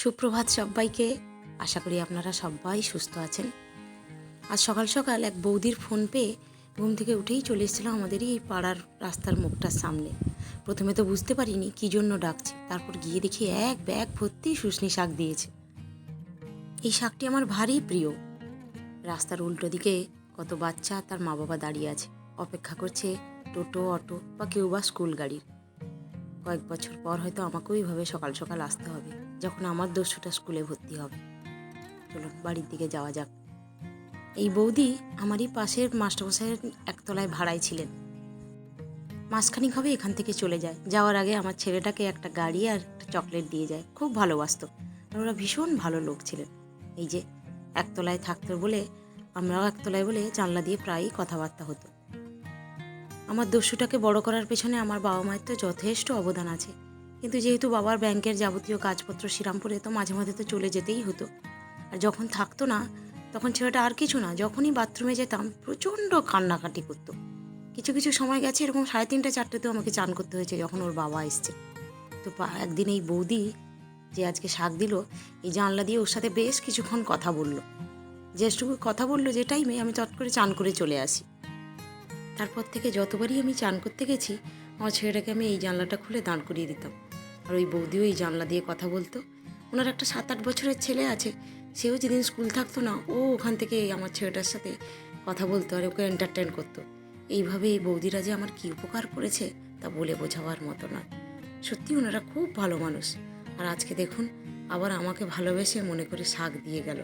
সুপ্রভাত সবাইকে আশা করি আপনারা সবাই সুস্থ আছেন। আজ সকাল সকাল এক বৌদির ফোন পেয়ে ঘুম থেকে উঠেই চলে এসেছিলাম আমাদেরই এই পাড়ার রাস্তার মুখটার সামনে। প্রথমে তো বুঝতে পারিনি কী জন্য ডাকছে, তারপর গিয়ে দেখি এক ব্যাগ ভর্তি শুশনি শাক দিয়েছে। এই শাকটি আমার ভারী প্রিয়। রাস্তার উল্টো দিকে কত বাচ্চা তার মা বাবা দাঁড়িয়ে আছে। অপেক্ষা করছে টোটো, অটো বা কেউ বা স্কুল গাড়ির। কয়েক বছর পর হয়তো আমাকেও এইভাবে সকাল সকাল আসতে হবে, যখন আমার দস্যুটা স্কুলে ভর্তি হবে। চলুন, বাড়ির দিকে যাওয়া যাক। এই বৌদি আমারই পাশের মাস্টারমশাইয়ের একতলায় ভাড়ায় ছিলেন। মাসখানিক হবে এখান থেকে চলে যায়। যাওয়ার আগে আমার ছেলেটাকে একটা গাড়ি আর একটা চকলেট দিয়ে যায়। খুব ভালোবাসতো। আর ওরা ভীষণ ভালো লোক ছিলেন। এই যে, একতলায় থাকতো বলে, আমরাও একতলায় বলে জানলা দিয়ে প্রায়ই কথাবার্তা হতো। আমার দস্যুটাকে বড় করার পেছনে আমার বাবা মায়ের তো যথেষ্ট অবদান আছে। কিন্তু যেহেতু বাবার ব্যাংকের যাবতীয় কাজপত্র শ্রীরামপুরে তো মাঝে মাঝে তো চলে যেতেই হতো। আর যখন থাকতো না, তখন ছেলেটা আর কিছু না, যখনই বাথরুমে যেতাম, প্রচণ্ড কান্নাকাটি করতো। কিছু কিছু সময় গেছে, এরকম সাড়ে তিনটে, চারটেতেও আমাকে চান করতে হয়েছে যখন ওর বাবা এসছে। তো একদিন এই বৌদি যে আজকে শাক দিল, এই জানলা দিয়ে ওর সাথে বেশ কিছুক্ষণ কথা বলল। যেটুকু কথা বলল যে টাইমে আমি চট করে চান করে চলে আসি। তারপর থেকে যতবারই আমি চান করতে গেছি, আমার ছেলেটাকে আমি এই জানলাটা খুলে দাঁড় করিয়ে দিতাম। আর ওই বৌদিও এই জানলা দিয়ে কথা বলতো। ওনার একটা সাত আট বছরের ছেলে আছে, সেও যেদিন স্কুল থাকতো না, ও ওখান থেকে আমার ছেলেটার সাথে কথা বলতো আর ওকে এন্টারটেন করতো। এইভাবে এই বৌদিরা যে আমার কী উপকার করেছে, তা বলে বোঝাবার মতো নয়। সত্যি ওনারা খুব ভালো মানুষ। আর আজকে দেখুন, আবার আমাকে ভালোবেসে মনে করে শাক দিয়ে গেল।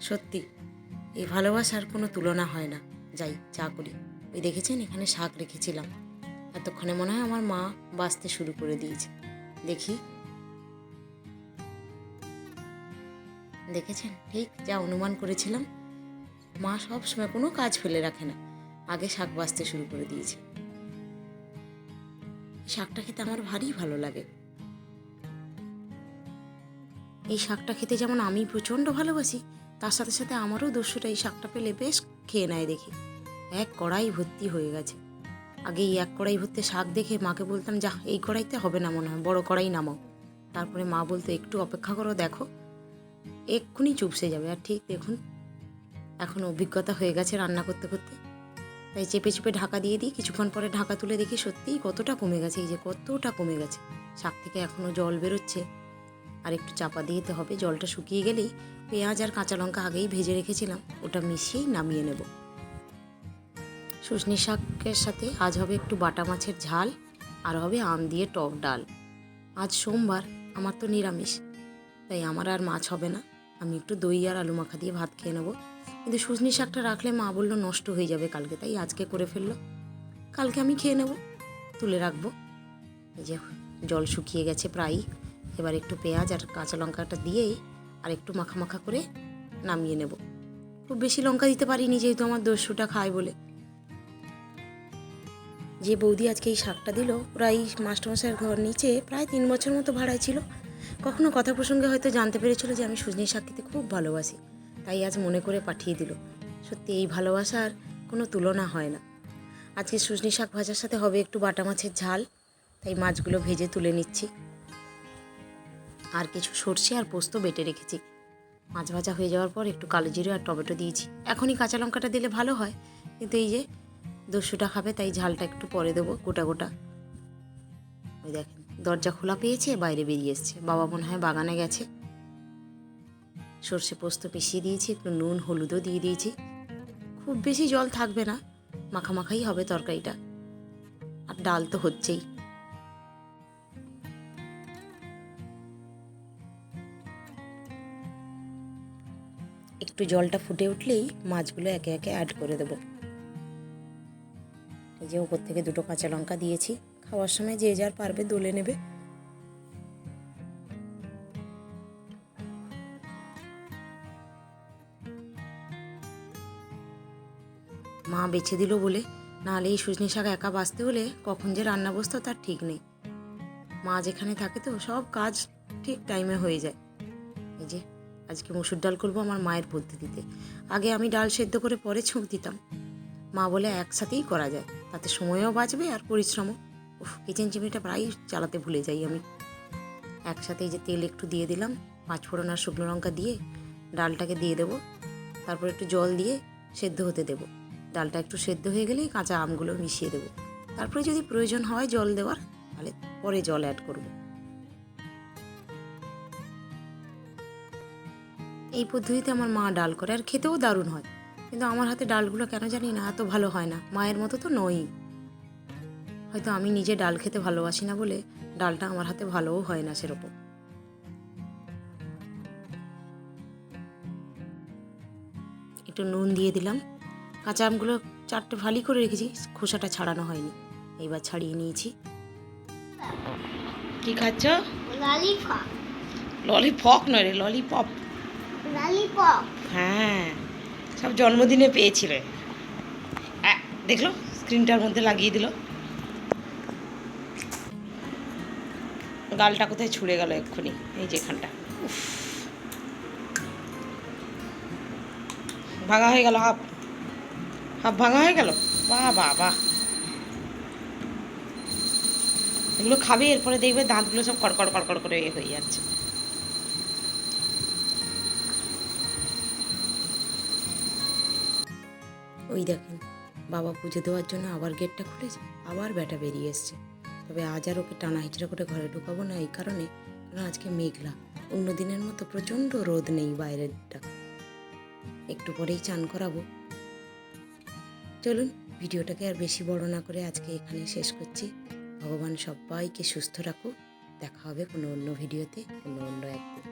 সত্যি, এই ভালোবাসার কোনো তুলনা হয় না। যাই, চা করি। ওই দেখেছেন? এখানে শাক রেখেছিলাম। এতক্ষণে মনে হয় আমার মা বাঁচতে শুরু করে দিয়েছে। দেখি। দেখেছেন? ঠিক যা অনুমান করেছিলাম। মা সব সময় কোনো কাজ ফেলে রাখে না। আগে শাক বাঁচতে শুরু করে দিয়েছে। শাকটা খেতে আমার ভারী ভালো লাগে। এই শাকটা খেতে যেমন আমি প্রচণ্ড ভালোবাসি, তার সাথে সাথে আমারও দস্যুটা এই শাকটা পেলে বেশ খেয়ে নেয় দেখি। এক কড়াই ভর্তি হয়ে গেছে। আগে এই এক কড়াই ভর্তি শাক দেখে মাকে বলতাম যা এই কড়াইতে হবে না মনে হয়, বড় কড়াই নামাও। তারপরে মা বলতো, একটু অপেক্ষা করো, দেখো, এক্ষুনি চুপসে যাবে। আর ঠিক দেখুন, এখন অভিজ্ঞতা হয়ে গেছে রান্না করতে করতে। তাই চেপে চেপে ঢাকা দিয়ে দিই, কিছুক্ষণ পরে ঢাকা তুলে দেখি সত্যিই কতটা কমে গেছে, এই যে কতটা কমে গেছে। শাক থেকে এখনও জল বেরোচ্ছে। আর একটু চাপা দিতে হবে, জলটা শুকিয়ে গেলেই পেঁয়াজ আর কাঁচা লঙ্কা আগেই ভেজে রেখেছিলাম, ওটা মিশিয়েই নামিয়ে নেব। শুশনি শাকের সাথে আজ হবে একটু বাটা মাছের ঝাল, আর হবে আম দিয়ে টক ডাল। আজ সোমবার, আমার তো নিরামিষ, তাই আমার আর মাছ হবে না। আমি একটু দই আর আলু মাখা দিয়ে ভাত খেয়ে নেব। কিন্তু শুশনি শাকটা রাখলে মা বলল, নষ্ট হয়ে যাবে কালকে। তাই আজকে করে ফেলল। কালকে আমি খেয়ে নেব, তুলে রাখব। এই যে জল শুকিয়ে গেছে প্রায়ই। এবার একটু পেঁয়াজ আর কাঁচা লঙ্কাটা দিয়েই আর একটু মাখা মাখা করে নামিয়ে নেব। খুব বেশি লঙ্কা দিতে পারিনি, যেহেতু আমার দস্যুটা খায় বলে। যে বৌদি আজকে এই শাকটা দিল, ওরা এই মাস্টারমশাইয়ের ঘর নিচে প্রায় তিন বছর মতো ভাড়ায় ছিল। কখনো কথা প্রসঙ্গে হয়তো জানতে পেরেছিল যে আমি সুজনি শাক খেতে খুব ভালোবাসি, তাই আজ মনে করে পাঠিয়ে দিল। সত্যি এই ভালোবাসার কোনো তুলনা হয় না। আজকে সুজনি শাক ভাজার সাথে হবে একটু বাটা মাছের ঝাল, তাই মাছগুলো ভেজে তুলে নিচ্ছি। আর কিছু সর্ষে আর পোস্ত বেটে রেখেছি। মাছ ভাজা হয়ে যাওয়ার পর একটু কালো জিরে আর টমেটো দিয়েছি। এখনই কাঁচা লঙ্কাটা দিলে ভালো হয়। কিন্তু এই যে দস্যুটা খাবে, তাই ঝালটা একটু পরে দেবো, গোটা গোটা। ওই দেখেন, দরজা খোলা পেয়েছে, বাইরে বেরিয়ে এসছে। বাবা মনে হয় বাগানে গেছে। সর্ষে পোস্ত পিষিয়ে দিয়েছি, একটু নুন, হলুদও দিয়ে দিয়েছি। খুব বেশি জল থাকবে না, মাখামাখাই হবে তরকারিটা। আর ডাল তো হচ্ছেই। একটু জলটা ফুটে উঠলেই মাছগুলো একে একে অ্যাড করে দেবো। এই যে ওপর থেকে দুটো কাঁচা লঙ্কা দিয়েছি। খাওয়ার সময় যে যার পারবে দলে নেবে। মা বেছে দিল বলে, নাহলে এই সুজনি শাক একা বাঁচতে হলে কখন যে রান্না বসতো তার ঠিক নেই। মা যেখানে থাকে তো সব কাজ ঠিক টাইমে হয়ে যায়। এই যে, আজকে মুসুর ডাল করব আমার মায়ের পদ্ধতিতে আগে আমি ডাল সেদ্ধ করে পরে ছুঁক দিতাম। মা বলে একসাথেই করা যায়। তাতে সময়ও বাঁচবে আর পরিশ্রমও। কিচেন চিমনিটা প্রায় চালাতে ভুলে যাই আমি। একসাথে যে তেল একটু দিয়ে দিলাম, পাঁচ ফোড়ন আর শুকনো লঙ্কা দিয়ে ডালটাকে দিয়ে দেবো। তারপর একটু জল দিয়ে সেদ্ধ হতে দেবো। ডালটা একটু সেদ্ধ হয়ে গেলেই কাঁচা আমগুলো মিশিয়ে দেবো। তারপরে যদি প্রয়োজন হয় জল দেওয়ার, তাহলে পরে জল অ্যাড করব। এই পদ্ধতিতে আমার মা ডাল করে আর খেতেও দারুণ হয়। কিন্তু আমার হাতে ডালগুলো কেন জানি না এত ভালো হয় না। মায়ের মতো তো নই। হয়তো আমি নিজে ডাল খেতে ভালোবাসি না বলে ডালটা আমার হাতে ভালোও হয় না সেরকম। একটু নুন দিয়ে দিলাম। কাঁচা আমগুলো চারটে ভালি করে রেখেছি খোসাটা ছাড়ানো হয়নি। এইবার ছাড়িয়ে নিয়েছি। কি খাচ্ছ? ললিপপ। ললিপপ নয় রে ললিপপ। ললিপপ। হ্যাঁ। সব জন্মদিনে পেয়েছিল। দেখল স্ক্রিনটার মধ্যে লাগিয়ে দিল। গালটা কোথায় ছুড়ে গেল এক্ষুনি, এই যেখানটা। উফ। ভাঙা হয়ে গেল, হাফ। হাফ ভাঙা হয়ে গেল? বাহ বাহ বাহ। এগুলো খাবে, এরপরে দেখবে দাঁতগুলো সব কড়কড় কড়কড় করে হয়ে যাচ্ছে। ওই দেখেন, বাবা পুজো দেওয়ার জন্য আবার গেটটা খুলেছে, আবার ব্যাটা বেরিয়ে এসছে। তবে আজ আর ওকে টানা হিচড়া করে ঘরে ঢুকাবো না এই কারণে কারণ আজকে মেঘলা, অন্য দিনের মতো প্রচণ্ড রোদ নেই বাইরেরটা। একটু পরেই চান করাবো। চলুন, ভিডিওটাকে আর বেশি বড় না করে আজকে এখানে শেষ করছি। ভগবান সবাইকে সুস্থ রাখুক, দেখা হবে কোনো অন্য ভিডিওতে, কোনো অন্য একদিন।